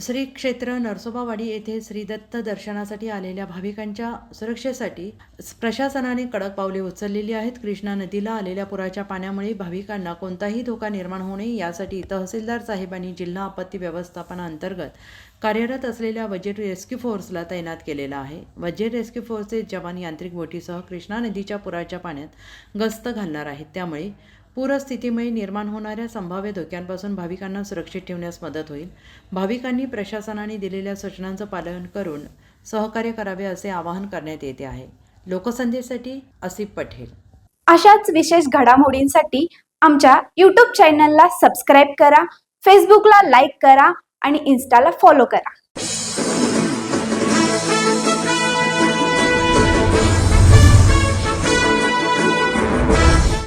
श्री क्षेत्र नरसोबावाडी येथे श्री दत्त दर्शनासाठी आलेल्या भाविकांच्या सुरक्षेसाठी प्रशासनाने कडक पावले उचललेली आहेत. कृष्णा नदीला आलेल्या पुराच्या पाण्यामुळे भाविकांना कोणताही धोका निर्माण होऊ नये यासाठी तहसीलदार साहेबांनी जिल्हा आपत्ती व्यवस्थापनाअंतर्गत कार्यरत असलेल्या वजेट रेस्क्यू फोर्सला तैनात केलेला आहे. वजेट रेस्क्यू फोर्सचे जवान यांत्रिक बोटीसह कृष्णा नदीच्या पुराच्या पाण्यात गस्त घालणार आहेत. त्यामुळे पूरस्थितीमुळे निर्माण होणाऱ्या संभाव्य धोक्यांपासून भाविकांना सुरक्षित ठेवण्यास मदत होईल. भाविकांनी प्रशासनाने दिलेल्या सूचनांचं पालन करून सहकार्य करावे असे आवाहन करण्यात येते आहे. लोकसंदेशसाठी असिफ पटेल. अशाच विशेष घडामोडींसाठी आमच्या यूट्यूब चॅनलला सबस्क्राईब करा फेसबुकला लाईक करा आणि इन्स्टाला फॉलो करा.